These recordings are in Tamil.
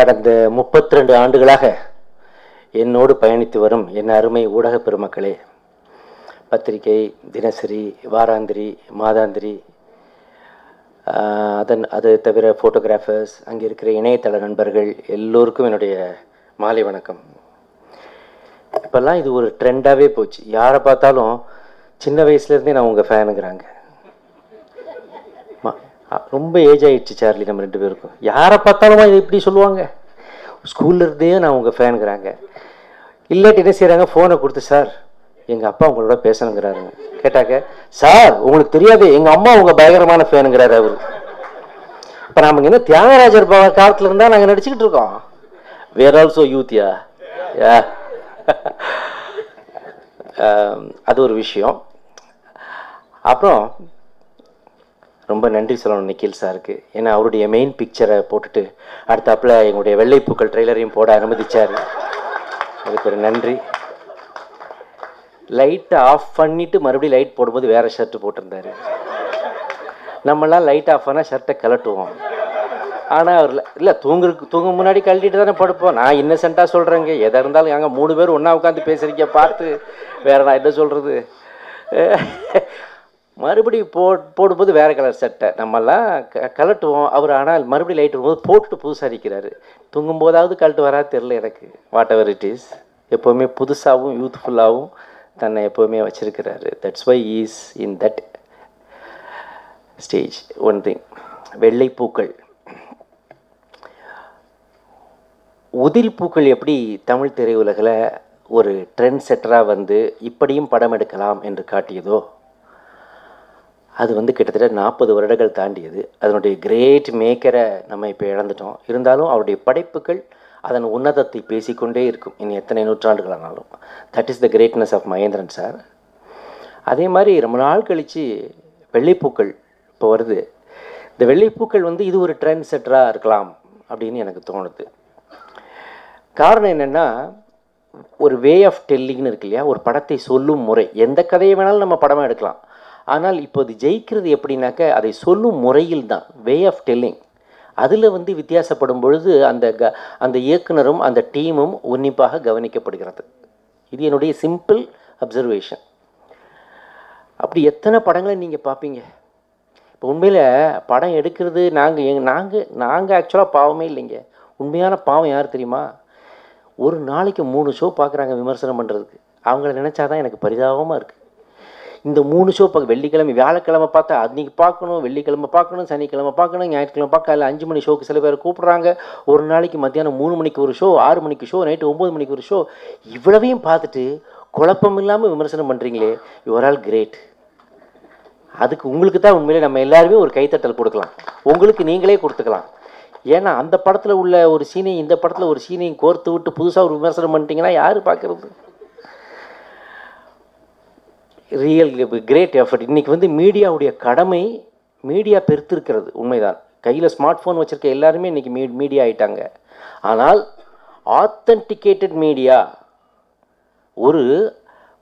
கடந்த 32 ஆண்டுகளாக என்னோடு பயணித்து வரும் என் அருமை ஊடக பெருமக்களே பத்திரிகை தினசரி வாராந்திரி மாதாந்திரி அதன் அது தவிர ஃபோட்டோகிராஃபர்ஸ் அங்கே இருக்கிற இணையதள நண்பர்கள் எல்லோருக்கும் என்னுடைய மாலை வணக்கம். இப்போல்லாம் இது ஒரு ட்ரெண்டாகவே போச்சு. யாரை பார்த்தாலும் சின்ன வயசுலேருந்தே நான் உங்கள் ஃபேனுங்கிறாங்க. ரொம்ப ஏஜ் ஆயிடுச்சு சார்லி நம்ம ரெண்டு பேருக்கும். யாரை பார்த்தாலுமா இது இப்படி சொல்லுவாங்க? ஸ்கூல்ல இருந்தே நான் உங்கள் ஃபேனுங்கிறாங்க. இல்லாட்டி என்ன செய்கிறாங்க ஃபோனை கொடுத்து சார் எங்கள் அப்பா உங்களோட பேசணுங்கிறாருங்க. கேட்டாக்க சார் உங்களுக்கு தெரியாது எங்கள் அம்மா உங்கள் பயங்கரமான ஃபேனுங்கிறாரு அவர். இப்போ நமக்கு என்ன தியாகராஜர் காலத்தில் இருந்தால் நாங்கள் நடிச்சுக்கிட்டு இருக்கோம். வேர் ஆல்சோ யூத்தியா யா அது ஒரு விஷயம். அப்புறம் ரொம்ப நன்றி சொல்லணும் நிக்கில் சாருக்கு. ஏன்னா அவருடைய மெயின் பிக்சரை போட்டுட்டு அடுத்தாப்பில் எங்களுடைய வெள்ளைப்பூக்கள் ட்ரெய்லரையும் போட அனுமதிச்சார். அதுக்கு ஒரு நன்றி. லைட்டை ஆஃப் பண்ணிவிட்டு மறுபடியும் லைட் போடும்போது வேறு ஷர்ட் போட்டிருந்தாரு. நம்மலாம் லைட் ஆஃப் பண்ணால் ஷர்ட்டை கலட்டுவோம் ஆனால் அவர் இல்லை தூங்குறதுக்கு தூங்க முன்னாடி கழட்டிட்டு தானே படுப்போம். நான் இன்னசென்ட்டாக சொல்கிறேங்க எதாக இருந்தாலும் அங்கே மூணு பேர் ஒன்றா உட்காந்து பேசுகிறீங்க பார்த்து. வேற நான் என்ன சொல்கிறது மறுபடியும் போ போடும்போது வேறு கலர் சட்டை. நம்மெல்லாம் க கலட்டுவோம் அவர் ஆனால் மறுபடியும் லைட் வரும்போது போட்டுட்டு புதுசாக அடிக்கிறாரு. தூங்கும் போதாவது கழட்டு வரா தெரில எனக்கு. வாட் எவர் இட் இஸ் எப்போவுமே புதுசாகவும் யூத்ஃபுல்லாகவும் தன்னை எப்போவுமே வச்சிருக்கிறாரு. That's why is in that stage one thing வெள்ளைப்பூக்கள் உதில் பூக்கள். எப்படி தமிழ் திரையுலகில் ஒரு ட்ரெண்ட் செட்டராக வந்து இப்படியும் படம் எடுக்கலாம் என்று காட்டியதோ அது வந்து கிட்டத்தட்ட நாற்பது வருடங்கள் தாண்டியது. அதனுடைய கிரேட் மேக்கரை நம்ம இப்போ இழந்துட்டோம். இருந்தாலும் அவருடைய படைப்புகள் அதன் உன்னதத்தை பேசிக்கொண்டே இருக்கும். இனி எத்தனை நூற்றாண்டுகளானாலும். That is the greatness of Mahendran sir அதே மாதிரி ரொம்ப நாள் கழித்து வெள்ளைப்பூக்கள் இப்போ வருது. இந்த வெள்ளைப்பூக்கள் வந்து இது ஒரு ட்ரெண்ட் செட்டராக இருக்கலாம் அப்படின்னு எனக்கு தோணுது. காரணம் என்னென்னா ஒரு வே ஆஃப் டெல்லிங்னு இருக்கு இல்லையா? ஒரு படத்தை சொல்லும் முறை. எந்த கதையை வேணாலும் நம்ம படமாக எடுக்கலாம். ஆனால் இப்போது ஜெயிக்கிறது எப்படின்னாக்க அதை சொல்லும் முறையில் தான் வே ஆஃப் டெல்லிங் அதில் வந்து வித்தியாசப்படும் பொழுது அந்த க அந்த இயக்குனரும் அந்த டீமும் உன்னிப்பாக கவனிக்கப்படுகிறது. இது என்னுடைய சிம்பிள் அப்சர்வேஷன் அப்படி எத்தனை படங்களை நீங்கள் பார்ப்பீங்க இப்போ உண்மையில் படம் எடுக்கிறது நாங்கள் எங் நாங்கள் நாங்கள் ஆக்சுவலாக பாவமே இல்லைங்க. உண்மையான பாவம் யார் தெரியுமா? ஒரு நாளைக்கு மூணு ஷோ பார்க்குறாங்க விமர்சனம் பண்ணுறதுக்கு அவங்கள நினச்சா தான் எனக்கு பரிதாபமாக இருக்குது இந்த மூணு ஷோ பார்க்க வெள்ளிக்கிழமை வியாழக்கிழமை பார்த்தா அன்றைக்கி பார்க்கணும் வெள்ளிக்கிழமை பார்க்கணும் சனிக்கிழமை பார்க்கணும் ஞாயிற்றுக்கிழமை பார்க்க அதில் அஞ்சு மணி ஷோக்கு சில பேர் கூப்பிட்றாங்க. ஒரு நாளைக்கு மத்தியானம் மூணு மணிக்கு ஒரு ஷோ ஆறு மணிக்கு ஷோ நைட்டு ஒம்பது மணிக்கு ஒரு ஷோ இவ்வளவையும் பார்த்துட்டு குழப்பம் இல்லாமல் விமர்சனம் பண்ணுறீங்களே யுவர் ஆல் கிரேட் அதுக்கு உங்களுக்கு தான் உண்மையிலே நம்ம எல்லாருமே ஒரு கைத்தட்டல் கொடுக்கலாம். உங்களுக்கு நீங்களே கொடுத்துக்கலாம். ஏன்னா அந்த படத்தில் உள்ள ஒரு சீனையும் இந்த படத்தில் ஒரு சீனையும் கோர்த்து விட்டு புதுசாக ஒரு விமர்சனம் பண்ணிட்டீங்கன்னா யார் பார்க்குறது? ரியல் கிரேட் எஃபர்ட் இன்றைக்கி வந்து மீடியாவுடைய கடமை மீடியா பெருத்திருக்கிறது உண்மைதான். கையில் ஸ்மார்ட் ஃபோன் வச்சுருக்க எல்லாருமே இன்றைக்கி மீ மீடியா ஆயிட்டாங்க. ஆனால் ஆத்தன்டிகேட்டட் மீடியா ஒரு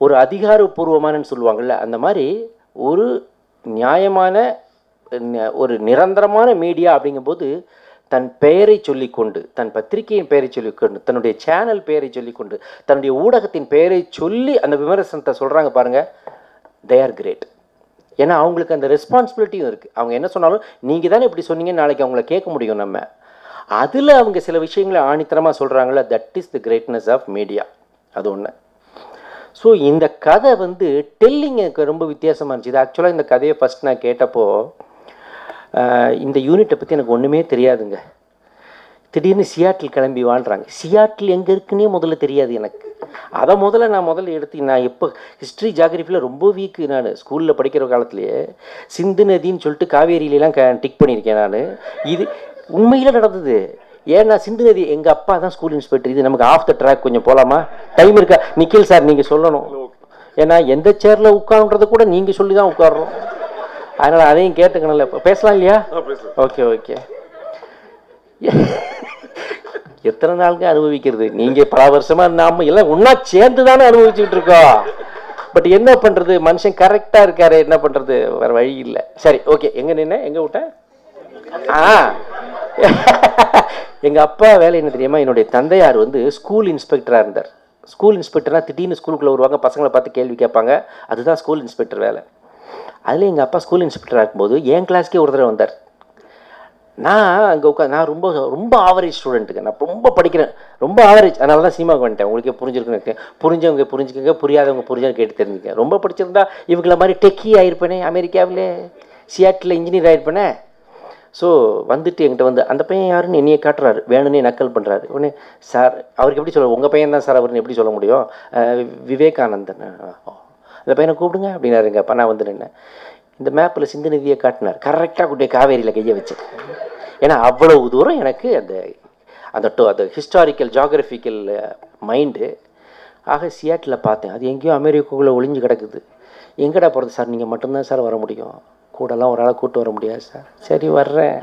ஒரு அதிகாரப்பூர்வமானன்னு சொல்லுவாங்கள்ல அந்த மாதிரி ஒரு நியாயமான ஒரு நிரந்தரமான மீடியா அப்படிங்கும்போது தன் பெயரை சொல்லிக்கொண்டு தன் பத்திரிகையின் பெயரை சொல்லிக்கொண்டு தன்னுடைய சேனல் பெயரை சொல்லிக்கொண்டு தன்னுடைய ஊடகத்தின் பெயரை சொல்லி அந்த விமர்சனத்தை சொல்கிறாங்க பாருங்கள் தே ஆர் கிரேட் ஏன்னா அவங்களுக்கு அந்த ரெஸ்பான்சிபிலிட்டியும் இருக்குது அவங்க என்ன சொன்னாலும் நீங்கள் தானே இப்படி சொன்னீங்கன்னு நாளைக்கு அவங்கள கேட்க முடியும் நம்ம. அதில் அவங்க சில விஷயங்களை ஆணித்தரமாக சொல்கிறாங்களே that is the greatness of media அது ஒன்று ஸோ இந்த கதை வந்து டெல்லிங் எனக்கு ரொம்ப வித்தியாசமாக இருந்துச்சு. இது ஆக்சுவலாக இந்த கதையை ஃபஸ்ட் நான் கேட்டப்போ இந்த யூனிட்டை பற்றி எனக்கு ஒன்றுமே தெரியாதுங்க. திடீர்னு சியாட்டில் கிளம்பி வாழ்கிறாங்க சியாட்டில் எங்கே இருக்குன்னே முதல்ல தெரியாது எனக்கு. அதை முதல்ல நான் முதல்ல எடுத்து நான் எப்போ ஹிஸ்ட்ரி ஜாகிரஃபியில் ரொம்ப வீக்கு நான். ஸ்கூலில் படிக்கிற காலத்துலேயே சிந்து நதின்னு சொல்லிட்டு காவேரியிலலாம் க டிக் பண்ணியிருக்கேன் நான். இது உண்மையில் நடந்தது. ஏன்னா சிந்து நதி எங்கள் அப்பா தான் ஸ்கூல் இன்ஸ்பெக்டர் இது நமக்கு ஆஃப் த ட்ராக் கொஞ்சம் போகலாமா டைம் இருக்கா? நிக்கில் சார் நீங்கள் சொல்லணும். ஏன்னா எந்த சேரில் உட்காருன்றது கூட நீங்கள் சொல்லி தான் உட்காடுறோம் அதனால் அதையும் கேட்டுக்கணும்ல. பேசலாம் இல்லையா? ஓகே ஓகே எத்தனை நாளுங்க அனுபவிக்கிறது? நீங்க பல வருஷமா நாம எல்லாம் ஒன்றா சேர்ந்து தானே அனுபவிச்சுட்டு இருக்கோம். பட் என்ன பண்றது? மனுஷன் கரெக்டா இருக்காரு என்ன பண்றது? வேற வழி இல்லை. சரி ஓகே எங்க நின்ன? எங்க விட்டேன் ஆ. எங்கள் அப்பா வேலை என்ன தெரியுமா? என்னுடைய தந்தையார் வந்து ஸ்கூல் இன்ஸ்பெக்டராக இருந்தார். ஸ்கூல் இன்ஸ்பெக்டர்னா திடீர்னு ஸ்கூலுக்குள்ளே வருவாங்க பசங்களை பார்த்து கேள்வி கேட்பாங்க. அதுதான் ஸ்கூல் இன்ஸ்பெக்டர் வேலை. அதில் எங்கள் அப்பா ஸ்கூல் இன்ஸ்பெக்டராக ஆகும்போது என் கிளாஸ்க்கே ஒரு தடவை வந்தார். நான் அங்கே உட்காந்து நான் ரொம்ப ரொம்ப ஆவரேஜ் ஸ்டூடெண்ட்டுங்க நான் ரொம்ப படிக்கிறேன். ரொம்ப ஆவரேஜ் அதனால தான் சினிமாவுக்கு வந்துட்டேன். உங்களுக்கே புரிஞ்சிருக்குன்னு புரிஞ்சவங்க புரிஞ்சுக்கங்க. புரியாதவங்க புரிஞ்சவங்க கேட்டு தெரிஞ்சுக்க ரொம்ப படிச்சிருந்தா இவங்கள மாதிரி டெக்கி ஆகிருப்பேனே அமெரிக்காவிலே. சியாட்டில் இன்ஜினியர் ஆகிருப்பேனே ஸோ வந்துட்டு என்கிட்ட வந்து அந்த பையன் யாருன்னு என்னையை காட்டுறாரு. வேணும்னே நக்கல் பண்ணுறாரு உடனே சார் அவருக்கு எப்படி சொல்ல உங்கள் பையன் தான் சார் அவருன்னு எப்படி சொல்ல முடியும்? விவேகானந்தன். அந்த பையனை கூப்பிடுங்க அப்படின்னாருங்க. அப்போ நான் வந்து நின்னேன். இந்த மேப்பில் சிந்து நிதியை காட்டினார். கரெக்டாக கூட்டிய காவேரியில் கையை வச்சு ஏன்னா அவ்வளவு தூரம் எனக்கு அந்த அந்த டோ அந்த ஹிஸ்டாரிக்கல் ஜாகிரபிக்கல் மைண்டு ஆக சியாட்டில் பார்த்தேன். அது எங்கேயோ அமெரிக்காக்குள்ளே ஒளிஞ்சு கிடக்குது. எங்கடா போகிறது சார்? நீங்கள் மட்டும்தான் சார் வர முடியும். கூடலாம் ஒரு ஆளை கூப்பிட்டு வர முடியாது சார். சரி வர்றேன்.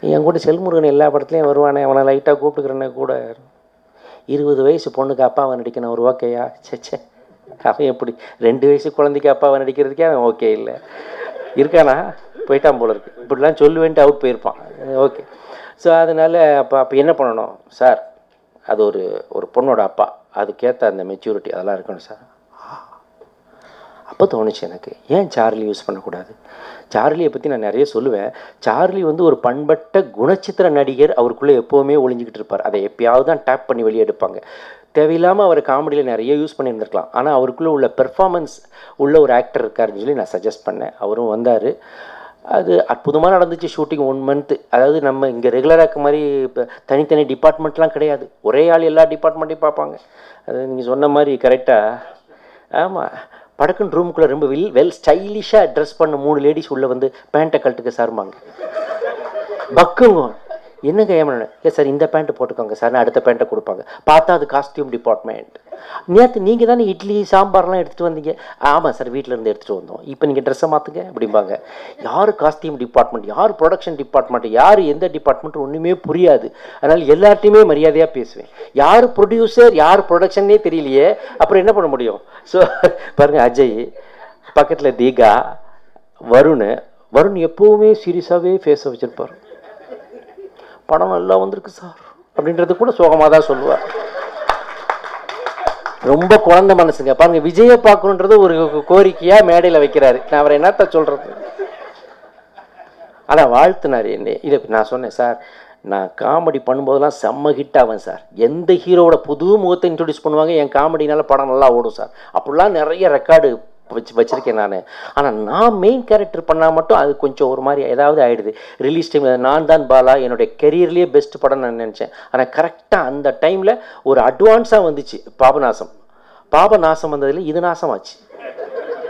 என் கூட செல்முருகன் எல்லா படத்துலையும் வருவானே அவனை லைட்டாக கூப்பிட்டுக்கிறேனே கூட. இருபது வயசு பொண்ணுக்கு அப்பாவை நடிக்கணும். ஒரு ஓகேயா? சே அவன் எப்படி? ரெண்டு வயசு குழந்தைக்கு அப்பாவை நடிக்கிறதுக்கே அவன் ஓகே இல்லை. இருக்கானா? போயிட்டான் போல இருக்கு. இப்படிலாம் சொல்லுவேன்ட்டு அவுட் போயிருப்பான். ஓகே. ஸோ அதனால் அப்போ அப்போ என்ன பண்ணணும்? சார் அது ஒரு ஒரு பொண்ணோட அப்பா. அதுக்கேற்ற அந்த மெச்சூரிட்டி அதெல்லாம் இருக்கணும் சார். அப்போ தோணுச்சு எனக்கு. ஏன் சார்லி யூஸ் பண்ணக்கூடாது? சார்லியை பற்றி நான் நிறைய சொல்லுவேன். சார்லி வந்து ஒரு பண்பட்ட குணச்சித்திர நடிகர். அவருக்குள்ளே எப்போவுமே ஒளிஞ்சிக்கிட்டு இருப்பார். அதை எப்பயாவது தான் டேப் பண்ணி வெளியே எடுப்பாங்க. தேவையில்லாமல் அவர் காமெடியில் நிறைய யூஸ் பண்ணியிருந்திருக்கலாம். ஆனால் அவருக்குள்ளே உள்ள பெர்ஃபார்மன்ஸ் உள்ள ஒரு ஆக்டர் இருக்காருன்னு சொல்லி நான் சஜஸ்ட் பண்ணேன். அவரும் வந்தார். அது அற்புதமாக நடந்துச்சு ஷூட்டிங் ஒன் மந்த்து அதாவது நம்ம இங்கே ரெகுலராக மாதிரி இப்போ தனித்தனி டிபார்ட்மெண்ட்லாம் கிடையாது. ஒரே ஆள் எல்லா டிபார்ட்மெண்ட்டையும் பார்ப்பாங்க. அது நீங்கள் சொன்ன மாதிரி கரெக்டாக ஆமாம் படக்குன்னு ரூமுக்குள்ளே ரொம்ப வெல் வெல் ஸ்டைலிஷாக ட்ரெஸ் பண்ண மூணு லேடிஸ் உள்ளே வந்து பேண்ட்டை கழட்டுக்க சார்பாங்க பக்குங்க. என்னங்க ஏமனு இல்லை சார் இந்த பேண்ட்டு போட்டுக்கோங்க சார் அடுத்த பேண்ட்டை கொடுப்பாங்க. பார்த்தா அது காஸ்டியூம் டிபார்ட்மெண்ட் நேற்று நீங்கள் தானே இட்லி சாம்பார்லாம் எடுத்துகிட்டு வந்தீங்க. ஆமாம் சார் வீட்டில் இருந்து எடுத்துகிட்டு வந்தோம். இப்போ நீங்கள் ட்ரெஸ்ஸை மாற்றுங்க அப்படிம்பாங்க. யார் காஸ்டியூம் டிபார்ட்மெண்ட் யார் ப்ரொடக்ஷன் டிபார்ட்மெண்ட் யார் எந்த டிபார்ட்மெண்ட் ஒன்றுமே புரியாது. அதனால் எல்லார்ட்டையுமே மரியாதையாக பேசுவேன். யார் ப்ரொடியூசர் யார் ப்ரொடக்ஷன்னே தெரியலையே. அப்புறம் என்ன பண்ண முடியும்? ஸோ பாருங்கள் அஜய் பக்கத்தில் தீகா வருண். வருண் எப்போவுமே சீரியஸாகவே ஃபேஸை வச்சுருப்பார். படம் நல்லா வந்திருக்கு சார். அப்படின்றது கூட சோகமாக தான் சொல்லுவார். ரொம்ப குழந்த மனசுங்க. பாருங்க விஜயை பார்க்கணுன்றது ஒரு கோரிக்கையாக மேடையில் வைக்கிறாரு. நான் அவரை என்னத்த சொல்கிறது ஆனால் வாழ்த்துனார் என்னை. இதை நான் சொன்னேன் சார் நான் காமெடி பண்ணும்போதெல்லாம் செம்ம ஹிட் ஆவேன் சார். எந்த ஹீரோவோட புது முகத்தை இன்ட்ரடியூஸ் பண்ணுவாங்க என் காமெடினால படம் நல்லா ஓடும் சார். அப்படிலாம் நிறைய ரெக்கார்டு வச்சு வச்சுருக்கேன் நான். ஆனால் நான் மெயின் கேரக்டர் பண்ணால் மட்டும் அது கொஞ்சம் ஒரு மாதிரி ஏதாவது ஆகிடுது ரிலீஸ் டைம் நான் தான் பாலா என்னுடைய கெரியர்லேயே பெஸ்ட் படம் நான் நினச்சேன். ஆனால் கரெக்டாக அந்த டைமில் ஒரு அட்வான்ஸாக வந்துச்சு பாபநாசம். பாபநாசம் வந்ததில் இது நாசமாச்சு.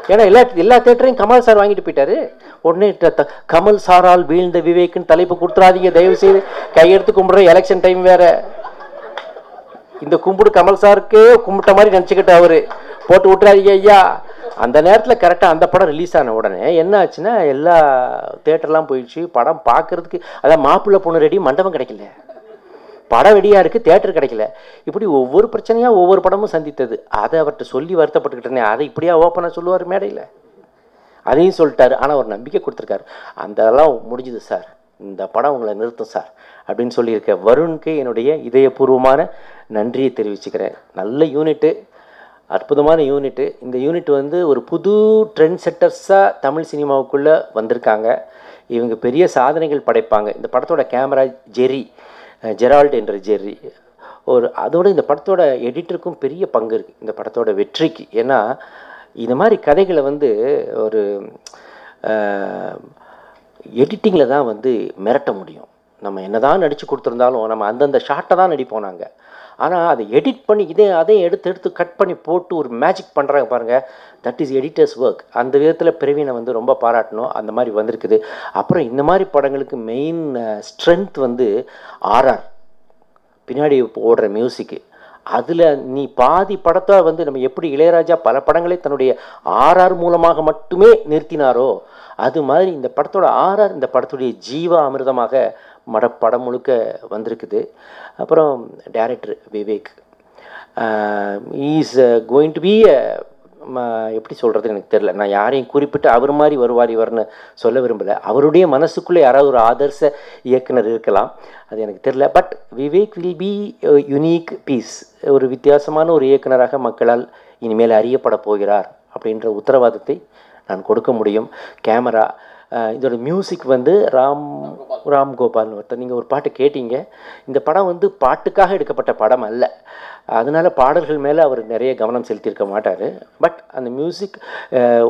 ஏன்னா எல்லா எல்லா தேட்டரையும் கமல் சார் வாங்கிட்டு போயிட்டாரு. உடனே த- கமல் சாரால் வீழ்ந்த விவேக்குன்னு தலைப்பு கொடுத்துறாதீங்க தயவு செய்து கையெடுத்து கும்பிட்ற எலெக்ஷன் டைம் வேற. இந்த கும்பிடு கமல் சாருக்கே கும்பிட்ட மாதிரி நினச்சிக்கிட்டு அவரு. போட்டு விட்டுறாதீங்க ஐயா. அந்த நேரத்தில் கரெக்டாக அந்த படம் ரிலீஸ் ஆன உடனே என்ன ஆச்சுன்னா எல்லா தேட்டர்லாம் போயிடுச்சு. படம் பார்க்கறதுக்கு அதான் மாப்பிள்ளை பொண்ணு ரெடி மண்டபம் கிடைக்கல. படம் ரெடியாக இருக்குது தேட்டர் கிடைக்கல. இப்படி ஒவ்வொரு பிரச்சனையாக ஒவ்வொரு படமும் சந்தித்தது. அதை அவர்கிட்ட சொல்லி வருத்தப்பட்டுக்கிட்டேனே அதை இப்படியா ஓப்பனாக சொல்லுவார் மேடையில். அதையும் சொல்லிட்டாரு. ஆனால் ஒரு நம்பிக்கை கொடுத்துருக்காரு. அந்த அதெல்லாம் முடிஞ்சுது சார் இந்த படம் உங்களை நிறுத்தும் சார் அப்படின்னு சொல்லியிருக்க வருணுக்கு என்னுடைய இதயபூர்வமான நன்றியை தெரிவிச்சுக்கிறேன். நல்ல யூனிட்டு அற்புதமான யூனிட்டு. இந்த யூனிட் வந்து ஒரு புது ட்ரெண்ட் செட்டர்ஸாக தமிழ் சினிமாவுக்குள்ளே வந்திருக்காங்க. இவங்க பெரிய சாதனைகள் படைப்பாங்க. இந்த படத்தோட கேமரா ஜெரி ஜெரால்டு ஜெரால்ட் என்ற ஜெர்ரி. ஒரு அதோட இந்த படத்தோட எடிட்டருக்கும் பெரிய பங்கு இருக்குது இந்த படத்தோட வெற்றிக்கு. ஏன்னா இந்த மாதிரி கதைகளை வந்து ஒரு எடிட்டிங்கில் தான் வந்து மிரட்ட முடியும். நம்ம என்னதான் நடித்து கொடுத்துருந்தாலும் நம்ம அந்தந்த ஷாட்டை தான் நடிப்போம் நாங்கள் ஆனால் அதை எடிட் பண்ணி இதே அதையும் எடுத்து எடுத்து கட் பண்ணி போட்டு ஒரு மேஜிக் பண்ணுறாங்க பாருங்கள் தட் இஸ் எடிட்டர்ஸ் ஒர்க் அந்த விதத்தில் பிரவீனை வந்து ரொம்ப பாராட்டணும். அந்த மாதிரி வந்திருக்குது. அப்புறம் இந்த மாதிரி படங்களுக்கு மெயின் ஸ்ட்ரென்த் வந்து ஆர்ஆர் பின்னாடி ஓடுற மியூசிக்கு அதில் நீ பாதி படத்தை வந்து நம்ம எப்படி இளையராஜா பல படங்களை தன்னுடைய ஆர்ஆர் மூலமாக மட்டுமே நிறுத்தினாரோ அது மாதிரி இந்த படத்தோட ஆர்ஆர் இந்த படத்துடைய ஜீவா அமிர்தமாக மட படம் முழுக்க வந்திருக்குது. அப்புறம் director Vivek. Is going to be எப்படி சொல்கிறது எனக்கு தெரில நான் யாரையும் குறிப்பிட்டு அவர் மாதிரி வருவார் இவர்னு சொல்ல விரும்பலை. அவருடைய மனசுக்குள்ளே யாராவது ஒரு ஆதர்ச இயக்குனர் இருக்கலாம். அது எனக்கு தெரில but Vivek will be unique piece ஒரு வித்தியாசமான ஒரு இயக்குனராக மக்களால் இனிமேல் அறியப்பட போகிறார் அப்படின்ற உத்தரவாதத்தை நான் கொடுக்க முடியும். கேமரா இதோட மியூசிக் வந்து ராம் ராம் கோபால்னு ஒருத்தர். நீங்கள் ஒரு பாட்டு கேட்டீங்க. இந்த படம் வந்து பாட்டுக்காக எடுக்கப்பட்ட படம் அல்ல. அதனால் பாடல்கள் மேலே அவர் நிறைய கவனம் செலுத்தியிருக்க மாட்டார். பட் அந்த மியூசிக்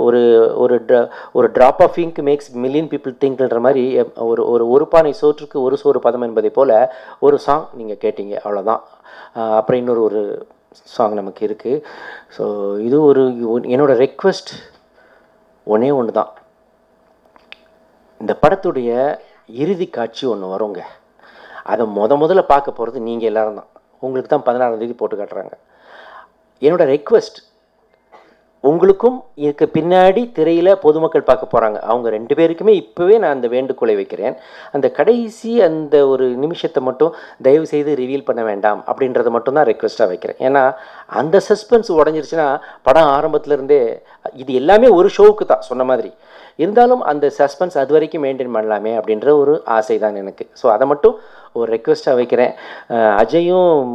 ஒரு ஒரு ட்ரா ஒரு drop of ink makes million people திங்க்ன்ற மாதிரி ஒரு ஒரு ஒரு பானை சோற்றுக்கு ஒரு சோறு பதம் என்பதை போல் ஒரு சாங் நீங்கள் கேட்டீங்க. அவ்வளோதான் அப்புறம் இன்னொரு ஒரு சாங் நமக்கு இருக்குது ஸோ இது ஒரு என்னோட ரெக்வெஸ்ட் ஒன்றே ஒன்று தான் இந்த படத்துடைய இறுதி காட்சி ஒன்று வருங்க. அதை முத முதல்ல பார்க்க போகிறது நீங்கள் எல்லோரும் தான். உங்களுக்கு தான் பதினாறாம் தேதி போட்டு காட்டுறாங்க. என்னோட ரெக்வெஸ்ட் உங்களுக்கும் இதுக்கு பின்னாடி திரையில் பொதுமக்கள் பார்க்க போகிறாங்க அவங்க ரெண்டு பேருக்குமே இப்போவே நான் அந்த வேண்டுகோளை வைக்கிறேன். அந்த கடைசி அந்த ஒரு நிமிஷத்தை மட்டும் தயவு செய்து ரிவீல் பண்ண வேண்டாம் அப்படின்றத மட்டும் தான் ரெக்வெஸ்ட்டாக வைக்கிறேன். ஏன்னா அந்த சஸ்பென்ஸ் உடஞ்சிருச்சுன்னா படம் ஆரம்பத்துலேருந்தே இது எல்லாமே ஒரு ஷோவுக்கு தான் சொன்ன மாதிரி. இருந்தாலும் அந்த சஸ்பென்ஸ் அது வரைக்கும் மெயின்டைன் பண்ணலாமே அப்படின்ற ஒரு ஆசை தான் எனக்கு. ஸோ அதை மட்டும் ஒரு ரெக்வெஸ்ட்டாக வைக்கிறேன். அஜயும்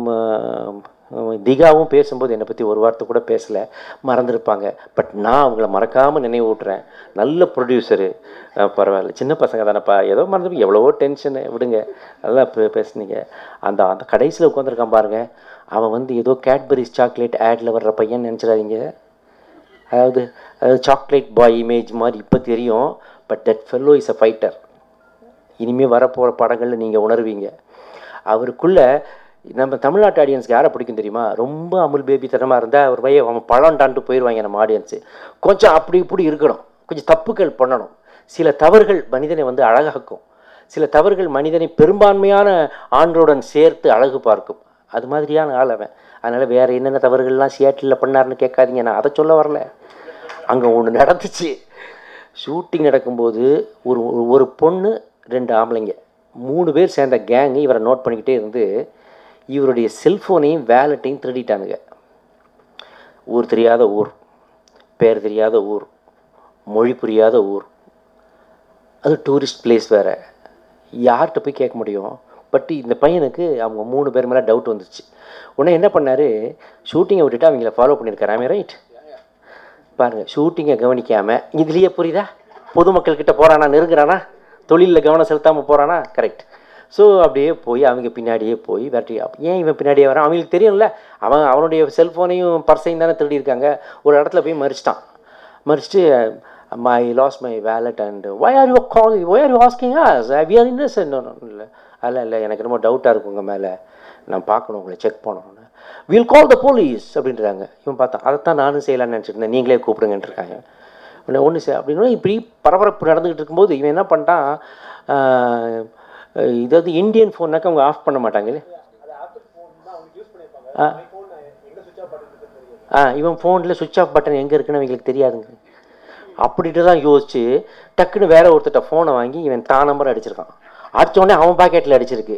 திகாவும் பேசும்போது என்னை பற்றி ஒரு வார்த்தை கூட பேசலை. மறந்துருப்பாங்க. பட் நான் அவங்கள மறக்காமல் நினைவூட்டுறேன். நல்ல ப்ரொடியூசரு பரவாயில்ல. சின்ன பசங்க தானேப்பா. ஏதோ மறந்து எவ்வளவோ டென்ஷனு விடுங்க. நல்லா பே பேசுனீங்க. அந்த அந்த கடைசியில் உட்காந்துருக்கான் பாருங்க. அவன் வந்து ஏதோ கேட்பரிஸ் சாக்லேட் ஆடில் வர்ற பையன் நினச்சிடாதீங்க. அதாவது அதாவது சாக்லேட் பாய் இமேஜ் மாதிரி இப்போ தெரியும். But that fellow is a fighter இனிமேல் வரப்போகிற படங்களில் நீங்கள் உணர்வீங்க. அவருக்குள்ள நம்ம தமிழ்நாட்டு ஆடியன்ஸ்க்கு யாரை பிடிக்கும் தெரியுமா? ரொம்ப அமுல் பேபி தனமாக இருந்தால் ஒரு பையன் அவன் பழம்டான்ட்டு போயிடுவாங்க நம்ம ஆடியன்ஸு கொஞ்சம் அப்படி இப்படி இருக்கணும். கொஞ்சம் தப்புகள் பண்ணணும். சில தவறுகள் மனிதனை வந்து அழகாக்கும். சில தவறுகள் மனிதனை பெரும்பான்மையான ஆண்களுடன் சேர்த்து அழகு பார்க்கும். அது மாதிரியான ஆள் அவன். அதனால் வேறு என்னென்ன தவறுகள்லாம் சியாட்டிலில் பண்ணாருன்னு கேட்காதீங்க. நான் அதை சொல்ல வரல. அங்கே ஒன்று நடந்துச்சு. ஷூட்டிங் நடக்கும்போது ஒரு ஒரு- ஒரு பொண்ணு ரெண்டு ஆம்பளைங்க. மூணு பேர் சேர்ந்த கேங்கு இவரை நோட் பண்ணிக்கிட்டே இருந்து இவருடைய செல்ஃபோனையும் வேலட்டையும் திருடிட்டானுங்க. ஊர் தெரியாத ஊர் பேர் தெரியாத ஊர் மொழி புரியாத ஊர். அது டூரிஸ்ட் பிளேஸ் வேறு. யார்கிட்ட போய் கேட்க முடியும்? பட் இந்த பையனுக்கு அவங்க மூணு பேர் மேலே டவுட் வந்துச்சு. உடனே என்ன பண்ணார்? ஷூட்டிங்கை விட்டுட்டு அவங்கள ஃபாலோ பண்ணியிருக்காராமே ரைட் பாருங்கள் ஷூட்டிங்கை கவனிக்காமல் இதுலேயே புரியுதா? பொதுமக்கள் கிட்ட போகிறானா நெருங்குறானா? தொழிலில் கவனம் செலுத்தாமல் போகிறானா கரெக்ட் ஸோ அப்படியே போய் அவங்க பின்னாடியே போய் விரட்டி ஏன் இவன் பின்னாடியே வரான்? அவங்களுக்கு தெரியும்ல அவன் அவனுடைய செல்ஃபோனையும் பர்சையும் தானே திருடியிருக்காங்க ஒரு இடத்துல போய் மறிச்சிட்டான். மறிச்சிட்டு my loss my wallet and why are you call why are you asking we are innocent இல்லை அல்ல இல்லை எனக்கு ரொம்ப டவுட்டாக இருக்கும் உங்கள் மேலே. நான் பார்க்கணும் உங்களை செக் பண்ணணும்னு. வில் கால் த போலீஸ் அப்படின்றாங்க. இவன் பார்த்தான். அதைத்தான் நானும் செய்யலாம்னு நினச்சிட்டு இருந்தேன். நீங்களே கூப்பிடுங்கன்னு இருக்காங்க ஒன்று சே அப்படின்னு இப்படி பரபரப்பு நடந்துக்கிட்டு இருக்கும்போது இவன் என்ன பண்ணிட்டான்? இதாவது இந்தியன் ஃபோன்னாக்க அவங்க ஆஃப் பண்ண மாட்டாங்களே ஆ. ஆ இவன் ஃபோனில் சுவிட்ச் ஆஃப் பட்டன் எங்கே இருக்குன்னு அவங்களுக்கு தெரியாதுங்க. அப்படின்ட்டு தான் யோசிச்சு டக்குன்னு வேற ஒருத்தட்ட ஃபோனை வாங்கி இவன் தான் நம்பர் அடிச்சிருக்கான். அடித்தோடனே உடனே அவன் பாக்கெட்டில் அடிச்சிருக்கு.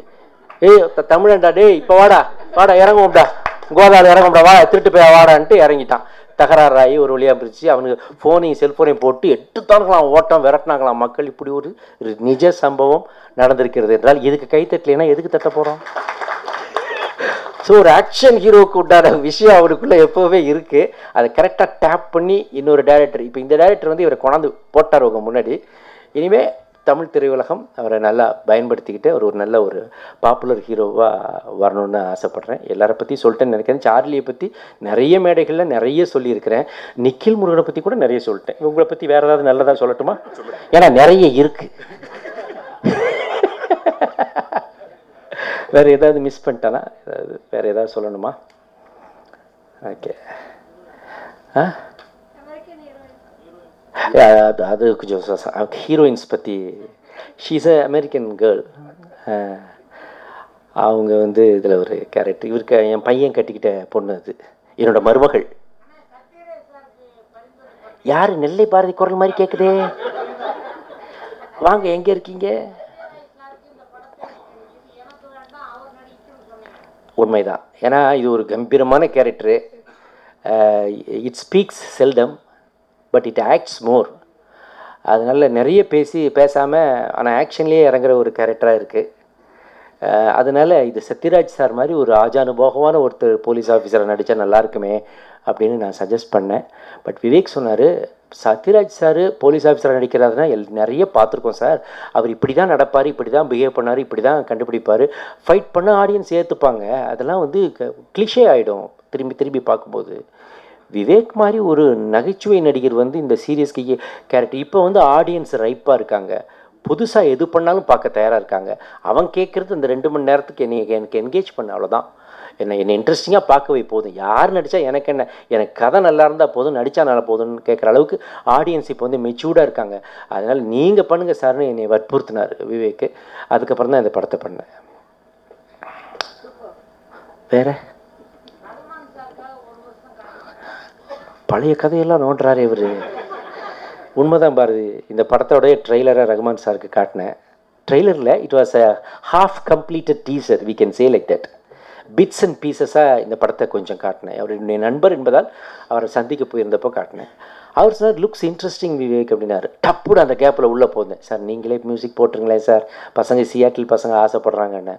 ஏய் த- தமிழன்டா டேய் இப்போ வாடா வாடா இறங்குவோம்டா. கோதாவில் இறங்கும்டா வா திருட்டு போய் வாடான்ட்டு இறங்கிட்டான். தகராறாகி ஒரு வழியாக பிரித்து அவனுக்கு ஃபோனையும் செல்ஃபோனையும் போட்டு எடுத்தாங்களாம் ஓட்டம் விரட்டினாங்களாம். மக்கள் இப்படி ஒரு நிஜ சம்பவம் நடந்திருக்கிறது என்றால் இதுக்கு கை தட்டலைன்னா எதுக்கு தட்ட போகிறோம் ஸோ ஒரு ஆக்ஷன் ஹீரோவுக்கு உண்டான விஷயம் அவருக்குள்ளே எப்போவே இருக்குது அதை கரெக்டாக டேப் பண்ணி இன்னொரு டேரக்டர் இப்போ இந்த டேரக்டர் வந்து இவரை கொண்டாந்து போட்டார் உங்கள் முன்னாடி. இனிமேல் தமிழ் திரையுலகம் அவரை நல்லா பயன்படுத்திக்கிட்டு அவர் ஒரு நல்ல ஒரு பாப்புலர் ஹீரோவாக வரணும்னு ஆசைப்பட்றேன். எல்லாரை பற்றி சொல்லிட்டேன்னு நினைக்கிறேன். சார்லியை பற்றி நிறைய மேடைகளில் நிறைய சொல்லியிருக்கிறேன். நிக்கில் முருகனை பற்றி கூட நிறைய சொல்லிட்டேன். உங்களை பற்றி வேறு ஏதாவது நல்லதாக சொல்லட்டுமா? ஏன்னா நிறைய இருக்குது வேறு ஏதாவது மிஸ் பண்ணிட்டானா? ஏதாவது வேறு ஏதாவது சொல்லணுமா? ஓகே ஆ? அது அது கொஞ்சம் ஹீரோயின்ஸ் பற்றி ஷீஸ் அ அமெரிக்கன் கேர்ள் அவங்க வந்து இதில் ஒரு கேரக்டர் இவருக்கு என் பையன் கட்டிக்கிட்ட பொண்ணு அது. என்னோட மருமகள். யார் நெல்லை பாரதி குரல் மாதிரி கேட்குதே வாங்க எங்கே இருக்கீங்க? உண்மைதான். ஏன்னா இது ஒரு கம்பீரமான character it speaks seldom but it acts more. அதனால் நிறைய பேசி பேசாமல் ஆனால் ஆக்ஷன்லேயே இறங்குற ஒரு கேரக்டராக இருக்குது அதனால் இது சத்யராஜ் சார் மாதிரி ஒரு ஆஜானுபோகமான ஒருத்தர் போலீஸ் ஆஃபீஸரை நடித்தா நல்லாயிருக்குமே அப்படின்னு நான் சஜஸ்ட் பண்ணேன். பட் விவேக் சொன்னார் சத்யராஜ் சார் போலீஸ் ஆஃபீஸராக நடிக்கிறாருன்னா எல் நிறைய பார்த்துருக்கோம் சார் அவர் இப்படி தான் நடப்பார் இப்படி தான் பிஹேவ் பண்ணார் இப்படி தான் கண்டுபிடிப்பார். ஃபைட் பண்ண ஆடியன்ஸ் ஏற்றுப்பாங்க அதெல்லாம் வந்து கிளிஷே ஆகிடும் திரும்பி திரும்பி பார்க்கும்போது. விவேக் மாதிரி ஒரு நகைச்சுவை நடிகர் வந்து இந்த சீரியஸ்க்கு கேரக்டர் இப்போ வந்து ஆடியன்ஸ் ரைப்பாக இருக்காங்க. புதுசாக எது பண்ணாலும் பார்க்க தயாராக இருக்காங்க. அவன் கேட்குறது இந்த ரெண்டு மணி நேரத்துக்கு என்னை எனக்கு என்கேஜ் பண்ண அவ்வளோதான் என்னை என்னை இன்ட்ரெஸ்டிங்காக பார்க்கவே போதும். யார் நடித்தா எனக்கு என்ன? எனக்கு கதை நல்லா இருந்தால் போதும் நடித்தா நல்லா போதும்னு கேட்குற அளவுக்கு ஆடியன்ஸ் இப்போ வந்து மெச்சூர்டாக இருக்காங்க. அதனால் நீங்கள் பண்ணுங்கள் சார்னு என்னை வற்புறுத்தினார் விவேக்கு அதுக்கப்புறம் தான் இந்த படத்தை பண்ணேன். வேறு? பழைய கதையெல்லாம் நோண்டுறாரு இவர். உண்மைதான் பாரதி இந்த படத்தோடைய ட்ரெய்லரை ரகுமான் சாருக்கு காட்டினேன். ட்ரெய்லரில் it was a half completed teaser we can say like that bits and பீசஸாக இந்த படத்தை கொஞ்சம் காட்டினேன். அவருடைய நண்பர் என்பதால் அவரை சந்திக்க போயிருந்தப்போ காட்டினேன். அவர் சார் லுக்ஸ் இன்ட்ரெஸ்டிங் விவேக் அப்படின்னாரு. டப்புடு அந்த கேப்பில் உள்ளே போந்தேன். சார் நீங்களே மியூசிக் போட்டுருங்களேன் சார். பசங்க சியாட்டில் பசங்க ஆசைப்பட்றாங்கன்னு.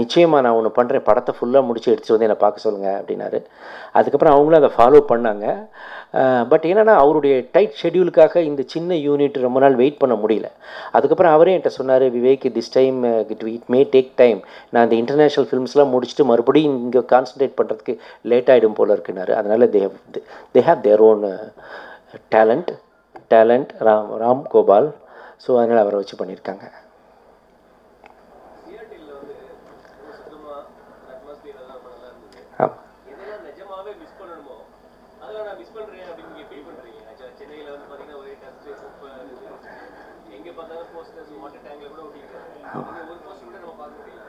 நிச்சயமாக நான் ஒன்று பண்ணுறேன் படத்தை ஃபுல்லாக முடிச்சு எடுத்துகிட்டு வந்து என்னை பார்க்க சொல்லுங்கள் அப்படின்னாரு. அதுக்கப்புறம் அவங்களும் அதை ஃபாலோ பண்ணாங்க. பட் என்னென்னா அவருடைய டைட் ஷெடியூலுக்காக இந்த சின்ன யூனிட் ரொம்ப நாள் வெயிட் பண்ண முடியல. அதுக்கப்புறம் அவரே என்கிட்ட சொன்னார் Vivek this time it it may take time நான் இந்த இன்டர்நேஷ்னல் ஃபிலிம்ஸ்லாம் முடிச்சுட்டு மறுபடியும் இங்கே கான்சன்ட்ரேட் பண்ணுறதுக்கு லேட் ஆகிடும் போல இருக்குனாரு அதனால் they they have their own talent talent Ram Ram Gopal so அதனால் அவரை வச்சு பண்ணியிருக்காங்க ஆமாம் எதெல்லாம் நிஜமாவே மிஸ் பண்ணணுமோ அதெல்லாம் நான் மிஸ் பண்றேன் அப்படின்னு நீங்க ஃபீல் பண்றீங்க ஆக்சுவலா சென்னையில வந்து பாத்தீங்கன்னா ஒரே டஸ்ட் குப்பை இது எங்க பார்த்தாலும் போஸ்டர்ஸ் வாட்டர் டேங்க்ல கூட ஒட்டிருக்காங்க அங்க ஒரு போஸ்டர் கூட நம்ம பார்க்க முடியல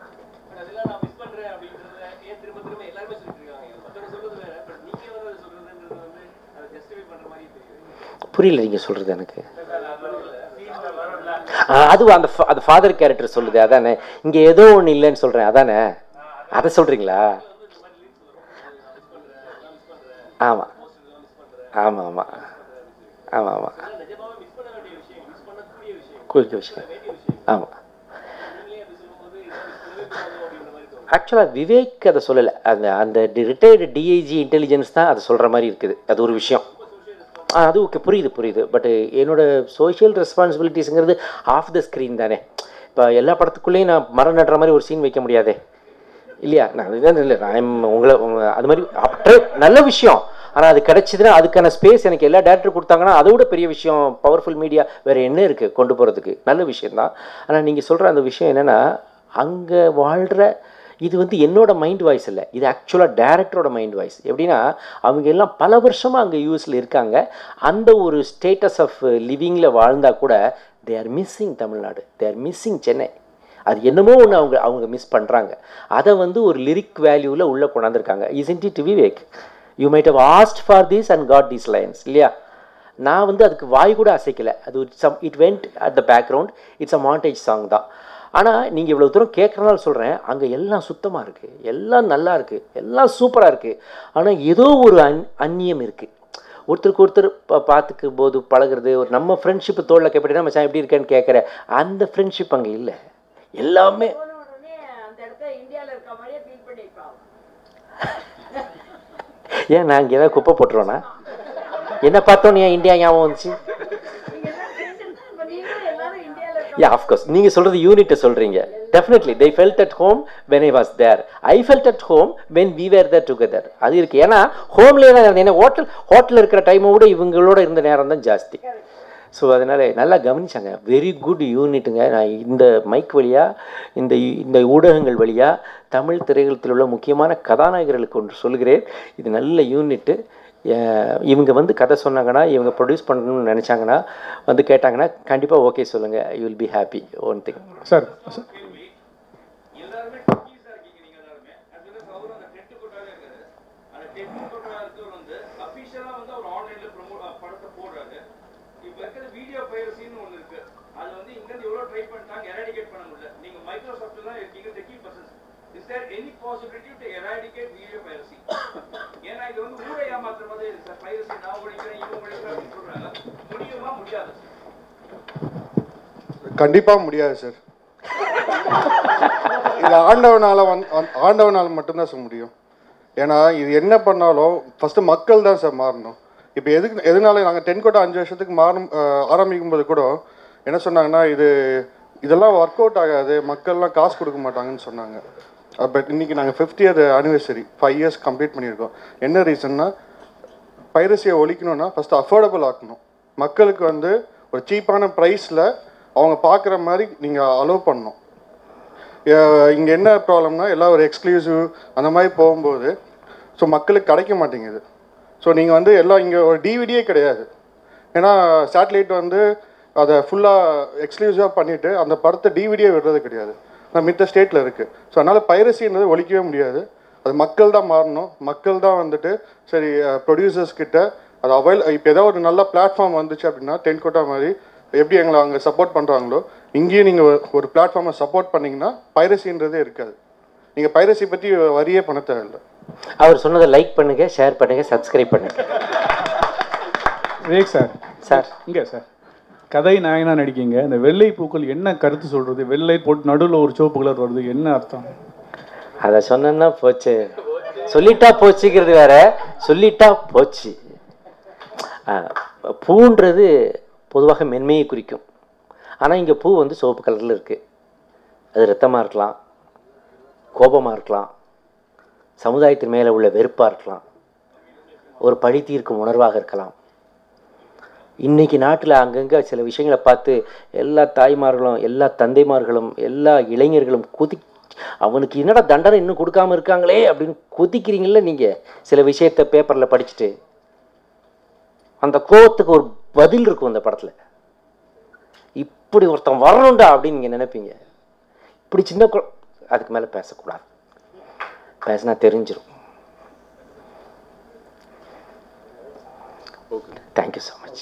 பட் அதெல்லாம் நான் மிஸ் பண்றேன் அப்படின்றத ஏன் திரும்ப திரும்ப எல்லாருமே சொல்லிட்டு இருக்காங்க மத்தவங்க சொல்றது வேற பட் நீங்க வந்து அதை சொல்றதுன்றது வந்து அதை ஜஸ்டிஃபை பண்ற மாதிரி தெரியுது புரியல நீங்கள் சொல்கிறது எனக்கு. அதுவும் அது அந்த fa- ஃபாதர் கேரக்டர் சொல்லுது அதானே? இங்கே ஏதோ ஒன்று இல்லைன்னு சொல்கிறேன் அதானே? அதை சொல்கிறீங்களா ஆமாம் ஆமாம். ஆமாம். ஆமாம் ஆமாம் விஷயம். குறிக்க விஷயம் ஆமாம் ஆக்சுவலாக விவேக் அதை சொல்லலை. அந்த அந்த ரிட்டையர்டு டிஐஜி இன்டெலிஜென்ஸ் தான் அதை சொல்கிற மாதிரி இருக்குது. அது ஒரு விஷயம். அது ஓகே புரியுது புரியுது. பட் என்னோட சோஷியல் ரெஸ்பான்சிபிலிட்டிஸுங்கிறது ஆஃப் த ஸ்க்ரீன் தானே. இப்போ எல்லா படத்துக்குள்ளேயும் நான் மரம் நடுற மாதிரி ஒரு சீன் வைக்க முடியாதே. இல்லையா? நான் அதுதான் இல்லை நான் உங்களை அது மாதிரி அப்படியே நல்ல விஷயம். ஆனால் அது கிடச்சிதுன்னா அதுக்கான ஸ்பேஸ் எனக்கு எல்லா டேரக்டர் கொடுத்தாங்கன்னா அதை விட பெரிய விஷயம் பவர்ஃபுல் மீடியா வேறு என்ன இருக்குது கொண்டு போகிறதுக்கு நல்ல விஷயந்தான் ஆனால் நீங்கள் சொல்கிற அந்த விஷயம் என்னென்னா அங்கே வாழ்கிற இது வந்து என்னோட மைண்ட் வாய்ஸ் இல்லை. இது ஆக்சுவலாக டேரக்டரோட மைண்ட் வாய்ஸ் எப்படின்னா அவங்க எல்லாம் பல வருஷமாக அங்கே யூஎஸில் இருக்காங்க. அந்த ஒரு ஸ்டேட்டஸ் ஆஃப் லிவிங்கில் வாழ்ந்தால் கூட they are missing Tamil Nadu. They are missing Chennai அது என்னமோ ஒன்று அவங்க அவங்க மிஸ் பண்ணுறாங்க அதை வந்து ஒரு லிரிக் வேல்யூவில் உள்ளே கொண்டாந்துருக்காங்க. Is it Vivek you might have asked for this and got these lines இல்லையா? நான் வந்து அதுக்கு வாய் கூட அசைக்கலை. அது some it went at the background it's a montage song தான். ஆனால் நீங்கள் இவ்வளோ தூரம் கேட்குறனால சொல்கிறேன் அங்கே எல்லாம் சுத்தமாக இருக்குது எல்லாம் நல்லா இருக்குது எல்லாம் சூப்பராக இருக்குது ஆனால் ஏதோ ஒரு அந் அந்நியம் இருக்குது ஒருத்தருக்கு ஒருத்தர் பா பார்த்துக்கும் போது பழகுறது ஒரு நம்ம ஃப்ரெண்ட்ஷிப் தோளில் கேட்படினா மச்சான் எப்படி இருக்கேன்னு கேட்குற அந்த ஃப்ரெண்ட்ஷிப் அங்கே இல்லை. எல்லாமே ஏன் நான் இங்கே ஏதாவது குப்பை போட்டுருவேனா? என்ன பார்த்தோன்னே ஏன் இந்தியா ஞாபகம் வந்துச்சு நீங்க எல்லாம் சேர்ந்து இப்ப நீங்களும் எல்லாரும் இந்தியால இருக்க யா அஃப்கோர்ஸ் நீங்கள் சொல்கிறது யூனிட்டை சொல்கிறீங்க definitely they felt at home when I was there I felt at home when we were there together அது இருக்குது ஏன்னா ஹோம்லேயே தான் இருந்தேன். ஏன்னா ஹோட்டல் ஹோட்டலில் இருக்கிற டைமை விட இவங்களோட இருந்த நேரம் தான் ஜாஸ்தி. ஸோ அதனால் நல்லா கவனிச்சாங்க. வெரி குட் யூனிட்டுங்க நான் இந்த மைக் வழியாக இந்த இந்த ஊடகங்கள் வழியாக தமிழ் திரைகளத்தில் உள்ள முக்கியமான கதாநாயகர்களுக்கு ஒன்று சொல்கிறேன் இது நல்ல யூனிட்டு இவங்க வந்து கதை சொன்னாங்கன்னா இவங்க ப்ரொடியூஸ் பண்ணணும்னு நினச்சாங்கன்னா வந்து கேட்டாங்கன்னா கண்டிப்பாக ஓகே சொல்லுங்கள் you will be happy one thing sir எல்லாருமே டெக்கீஸா இருக்கீங்க நீங்க எல்லாருமே அது வந்து அவரும் அந்த டெட்டு கொட்டாவே இருக்காரு அந்த டெட்டு கொட்டா இருக்கவர் வந்து அபிஷியலா வந்து அவர் ஆன்லைன்ல ப்ரோமோட் படத்தை போடுறாரு இப்ப இருக்கிற வீடியோ பைரசின்னு ஒண்ணு இருக்கு அது வந்து இங்க இருந்து எவ்வளவு ட்ரை பண்ணிட்டாங்க எராடிகேட் பண்ண முடியல நீங்க மைக்ரோசாஃப்ட்ல தான் இருக்கீங்க techie persons is there any possibility to eradicate video piracy ஏன்னா இது வந்து ஊரை ஏமாத்த ஏமாத்துற மாதிரி இருக்கு சார் பைரசி நான் ஒழிக்கிறேன் இவன் ஒழிக்கிறேன் அப்படின்னு சொல்றாங்க முடியுமா முடியாது கண்டிப்பா முடியாது சார் இது ஆண்டவனால வந் ஆண்டவனால மட்டும்தான் சார் முடியும். ஏன்னா இது என்ன பண்ணாலும் ஃபர்ஸ்ட் மக்கள் தான் சார் மாறணும். இப்போ எதுக்கு எதனால நாங்கள் டென்கோட்டை அஞ்சு வருஷத்துக்கு மாறும் ஆரம்பிக்கும் போது கூட என்ன சொன்னாங்கன்னா இது இதெல்லாம் ஒர்க் அவுட் ஆகாது மக்கள்லாம் காசு கொடுக்க மாட்டாங்கன்னு சொன்னாங்க. பட் இன்னைக்கு நாங்கள் fifth year anniversary five years complete பண்ணியிருக்கோம். என்ன ரீசன்னா பைரசியை ஒழிக்கணும்னா ஃபஸ்ட்டு அஃபோர்டபுள் ஆக்கணும். மக்களுக்கு வந்து ஒரு சீப்பான ப்ரைஸில் அவங்க பார்க்குற மாதிரி நீங்கள் அலோவ் பண்ணணும். இங்கே என்ன ப்ராப்ளம்னா எல்லாம் ஒரு எக்ஸ்க்ளூசிவ் அந்த மாதிரி போகும்போது ஸோ மக்களுக்கு கிடைக்க மாட்டேங்குது. ஸோ நீங்கள் வந்து எல்லாம் இங்கே ஒரு டிவிடியே கிடையாது. ஏன்னா சேட்டலைட் வந்து அதை ஃபுல்லாக எக்ஸ்க்ளூசிவாக பண்ணிவிட்டு அந்த படத்தை டிவிடியே விடுறது கிடையாது. ஆனால் மித்த ஸ்டேட்டில் இருக்குது ஸோ அதனால் பைரசின்றது ஒழிக்கவே முடியாது. அது மக்கள் தான் மாறணும். மக்கள் தான் வந்துட்டு சரி ப்ரொடியூசர்ஸ் கிட்ட அது அவைல் இப்போ ஏதோ ஒரு நல்ல பிளாட்ஃபார்ம் வந்துச்சு அப்படின்னா டென் கோட்டா மாதிரி எப்படி எங்களை அங்கே சப்போர்ட் பண்ணுறாங்களோ இங்கேயும் நீங்கள் ஒரு பிளாட்ஃபார்மை சப்போர்ட் பண்ணிங்கன்னா பைரசின்றதே இருக்காது. நீங்கள் பைரசி பற்றி வரியே பண்ண தேவையில்லை. அவர் சொன்னதை லைக் பண்ணுங்க ஷேர் பண்ணுங்க சப்ஸ்கிரைப் பண்ணுங்க. Vivek sir sir. இங்கே சார். கதை நாயனா நடிக்கீங்க. இந்த வெள்ளை பூக்கள் என்ன கருத்து சொல்றது? வெள்ளை போட்டு நடுவில் ஒரு சிவப்பு கலர் வருது என்ன அர்த்தம்? அதை சொன்னா போச்சு. சொல்லிட்டா போச்சுங்கிறது வேற சொல்லிட்டா போச்சு. பூன்றது பொதுவாக மென்மையை குறிக்கும். ஆனால் இங்கே பூ வந்து சிவப்பு கலரில் இருக்குது அது ரத்தமாக இருக்கலாம் கோபமாக இருக்கலாம் சமுதாயத்தின் மேலே உள்ள வெறுப்பாக இருக்கலாம் ஒரு பழி தீர்க்கும் உணர்வாக இருக்கலாம். இன்றைக்கி நாட்டில் அங்கங்கே சில விஷயங்களை பார்த்து எல்லா தாய்மார்களும் எல்லா தந்தைமார்களும் எல்லா இளைஞர்களும் கொதி அவனுக்கு என்னடா தண்டனை இன்னும் கொடுக்காம இருக்காங்களே அப்படின்னு கொதிக்கிறீங்கள நீங்கள் சில விஷயத்தை பேப்பரில் படிச்சுட்டு. அந்த கோவத்துக்கு ஒரு பதில் இருக்கும் அந்த படத்தில். இப்படி ஒருத்தன் வரணும்டா அப்படின்னு நீங்கள் நினைப்பீங்க. இப்படி சின்ன கு அதுக்கு மேலே பேசக்கூடாது. பேசினா தெரிஞ்சிடும் தேங்க்யூ ஸோ மச்